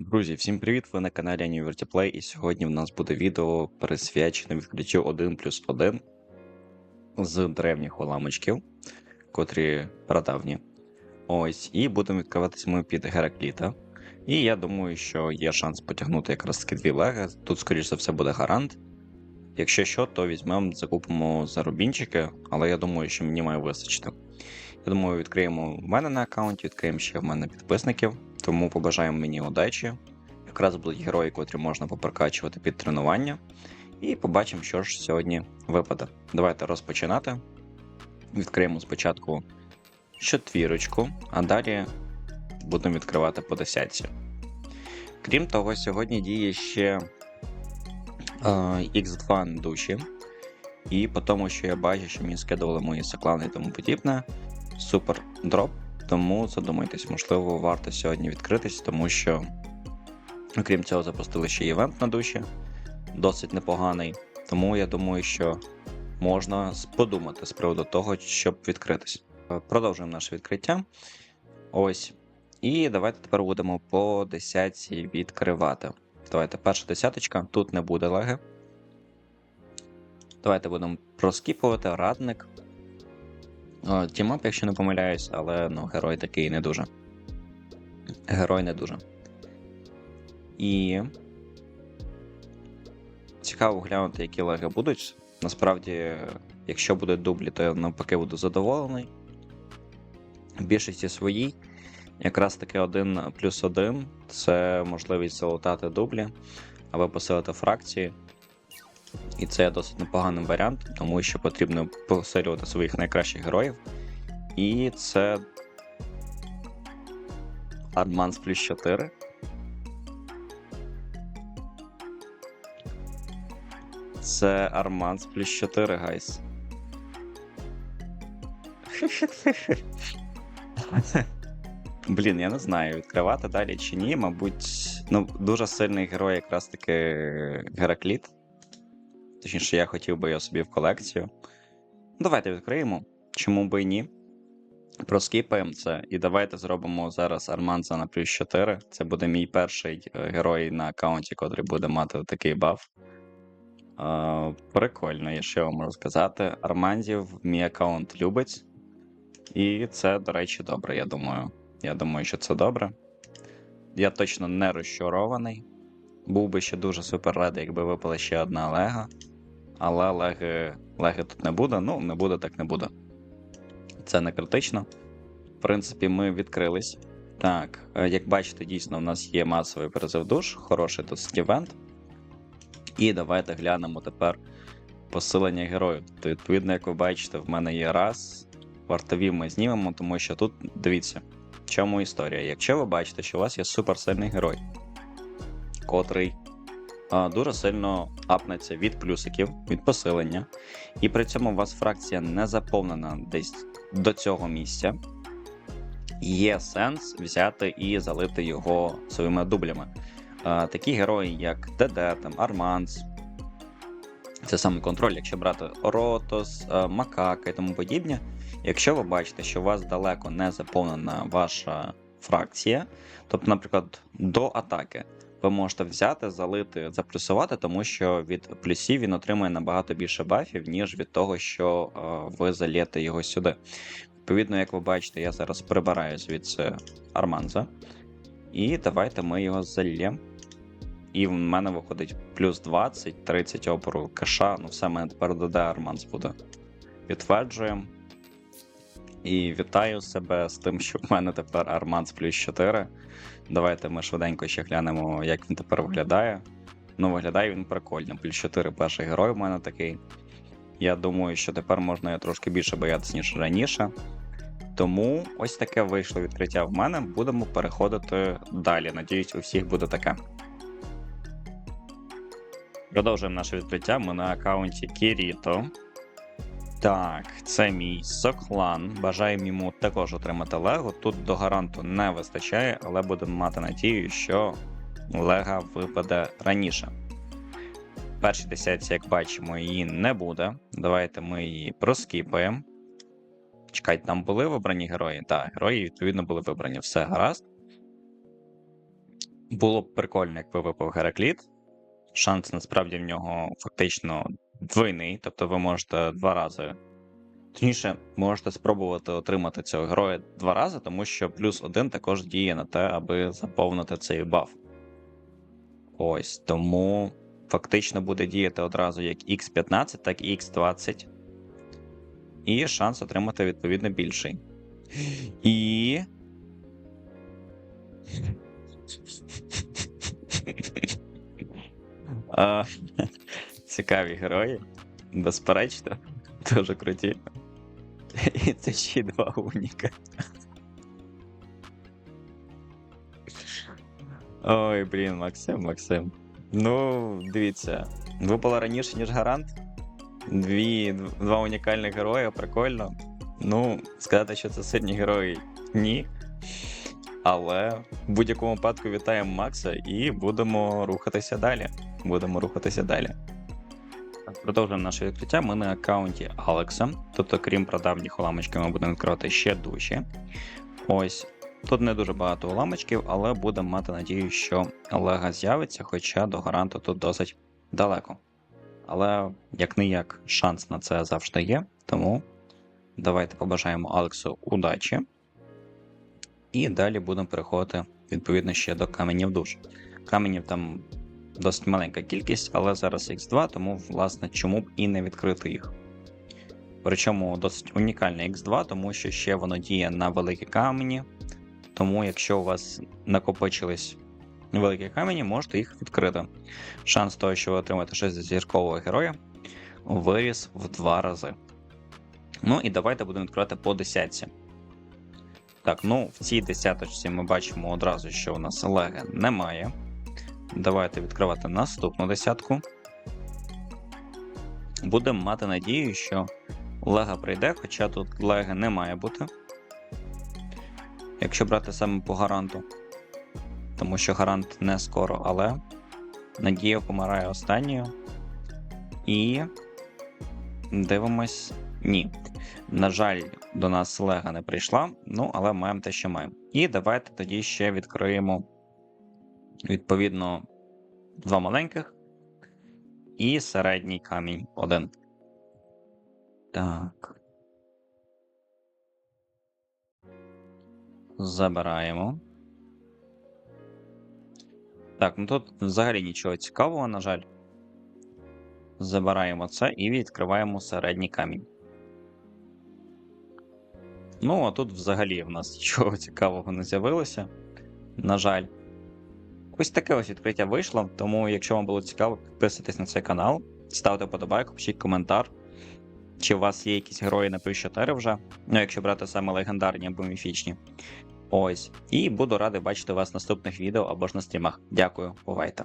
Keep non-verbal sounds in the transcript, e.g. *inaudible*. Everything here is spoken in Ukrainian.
Друзі, всім привіт! Ви на каналі Univerty і сьогодні в нас буде відео присвячене відкриттю 1 плюс 1 з древніх уламочків, котрі прадавні. Ось, і будемо відкриватися ми під Геракліта. І я думаю, що є шанс потягнути якраз таки дві леги. Тут, скоріш за все, буде гарант. Якщо що, то візьмемо, закупимо за рубінчики, але я думаю, що мені має вистачити. Я думаю, відкриємо в мене на аккаунті, відкриємо ще в мене підписників, тому побажаємо мені удачі. Якраз будуть герої, котрі можна попрокачувати під тренування. І побачимо, що ж сьогодні випаде. Давайте розпочинати. Відкриємо спочатку щотвірочку, а далі будемо відкривати по десятці. Крім того, сьогодні діє ще е, X2 на душі. І по тому, що я бачу, що мені скидували мої соклани і тому подібне, супер дроп. Тому задумайтесь, можливо, варто сьогодні відкритись, тому що, окрім цього, запустили ще івент на душі, досить непоганий. Тому я думаю, що можна подумати з приводу того, щоб відкритись. Продовжуємо наше відкриття. Ось. І давайте тепер будемо по десятці відкривати. Давайте перша десяточка, тут не буде леги. Давайте будемо проскіпувати радник. Тімап, якщо не помиляюсь, але ну, герой такий не дуже. Герой не дуже. І. Цікаво глянути, які леги будуть. Насправді, якщо будуть дублі, то я навпаки буду задоволений. В більшості своїй, якраз таки 1 плюс 1 це можливість залутати дублі або посилити фракції. І це досить непоганим варіантом, тому що потрібно посилювати своїх найкращих героїв. І це Адманс плюс 4. Це Арманс плюс 4, гайс. Блін, я не знаю, відкривати далі чи ні. Мабуть, ну, дуже сильний герой, якраз таки Геракліт. Точніше, я хотів би його собі в колекцію. Давайте відкриємо. Чому би і ні? Проскіпаємо це. І давайте зробимо зараз Арманза на плюс 4. Це буде мій перший е, герой на аккаунті, котрий буде мати такий баф. Е, прикольно, я вам можу сказати. Арманзів мій аккаунт любить. І це, до речі, добре, я думаю. Я думаю, що це добре. Я точно не розчарований. Був би ще дуже супер радий, якби випала ще одна лега. Але леги, леги тут не буде. Ну, не буде, так не буде. Це не критично. В принципі, ми відкрились. Так, е, як бачите, дійсно, в нас є масовий призив душ, хороший тут івент. І давайте глянемо тепер посилення героїв. То, відповідно, як ви бачите, в мене є раз. Вартові ми знімемо, тому що тут дивіться, в чому історія. Якщо ви бачите, що у вас є суперсильний герой, котрий дуже сильно апнеться від плюсиків, від посилення, і при цьому у вас фракція не заповнена десь до цього місця, є сенс взяти і залити його своїми дублями. Такі герої, як ДД, там, Арманс. Це саме контроль, якщо брати Ротос, Макака і тому подібне. Якщо ви бачите, що у вас далеко не заповнена ваша фракція, тобто, наприклад, до атаки, ви можете взяти, залити, заплюсувати, тому що від плюсів він отримує набагато більше бафів, ніж від того, що е, ви залієте його сюди. Відповідно, як ви бачите, я зараз прибираю звідси Арманза. І давайте ми його зальємо. І в мене виходить плюс 20, 30 опору каша. Ну, все, мене тепер ДД Арманс буде. Підтверджуємо. І вітаю себе з тим, що в мене тепер Арманс плюс 4. Давайте ми швиденько ще глянемо, як він тепер виглядає. Ну, виглядає він прикольно. Плюс 4 перший герой в мене такий. Я думаю, що тепер можна його трошки більше боятися, ніж раніше. Тому ось таке вийшло відкриття в мене. Будемо переходити далі. Надіюсь, у всіх буде таке. Продовжуємо наше відкриття. Ми на аккаунті Кіріто. Так, це мій Соклан. Бажаємо йому також отримати Лего. Тут до гаранту не вистачає, але будемо мати надію, що Лега випаде раніше. В першій десятці, як бачимо, її не буде. Давайте ми її проскіпаємо. Чекайте, там були вибрані герої? Так, герої, відповідно, були вибрані. Все гаразд. Було б прикольно, якби випав Геракліт. Шанс насправді в нього фактично двойний, тобто ви можете два рази. Точніше, можете спробувати отримати цього героя два рази, тому що плюс один також діє на те, аби заповнити цей баф. Ось тому фактично буде діяти одразу як X15, так і X20. І шанс отримати відповідно більший. І. *laughs* Цікаві герої. Безперечно, дуже круті. І це ще два уніка. Ой, блін, Максим, Максим. Ну, дивіться, випало раніше, ніж гарант. Дві, два унікальних герої, прикольно. Ну, сказати, що це сильні герої, ні. Але в будь-якому випадку вітаємо Макса і будемо рухатися далі. Будемо рухатися далі. Продовжуємо наше відкриття. Ми на аккаунті Алекса. Тобто, крім прадавніх уламочків, ми будемо відкривати ще душі. Ось. Тут не дуже багато уламочків, але будемо мати надію, що Олега з'явиться, хоча до гаранту тут досить далеко. Але як не як шанс на це завжди є. Тому давайте побажаємо Алексу удачі. І далі будемо переходити відповідно ще до каменів душ. Каменів там досить маленька кількість, але зараз X2, тому, власне, чому б і не відкрити їх. Причому досить унікальне X2, тому що ще воно діє на великі камені. Тому, якщо у вас накопичились великі камені, можете їх відкрити. Шанс того, що ви отримаєте 6 зіркового героя, виріс в два рази. Ну і давайте будемо відкривати по десятці. Так, ну в цій десяточці ми бачимо одразу, що у нас леги немає. Давайте відкривати наступну десятку. Будемо мати надію, що лега прийде, хоча тут леги не має бути. Якщо брати саме по гаранту. Тому що гарант не скоро, але надія помирає останньою. І дивимось. Ні. На жаль, до нас лега не прийшла, ну але маємо те, що маємо. І давайте тоді ще відкриємо відповідно два маленьких і середній камінь один. Так. Забираємо. Так, ну тут взагалі нічого цікавого, на жаль. Забираємо це і відкриваємо середній камінь. Ну, а тут взагалі в нас *laughs* нічого цікавого не з'явилося. На жаль. Ось таке ось відкриття вийшло. Тому, якщо вам було цікаво, підписуйтесь на цей канал, ставте вподобайку, пишіть коментар. Чи у вас є якісь герої на плюс 4 вже? Ну, якщо брати саме легендарні або міфічні. Ось. І буду радий бачити вас в наступних відео або ж на стрімах. Дякую, бувайте.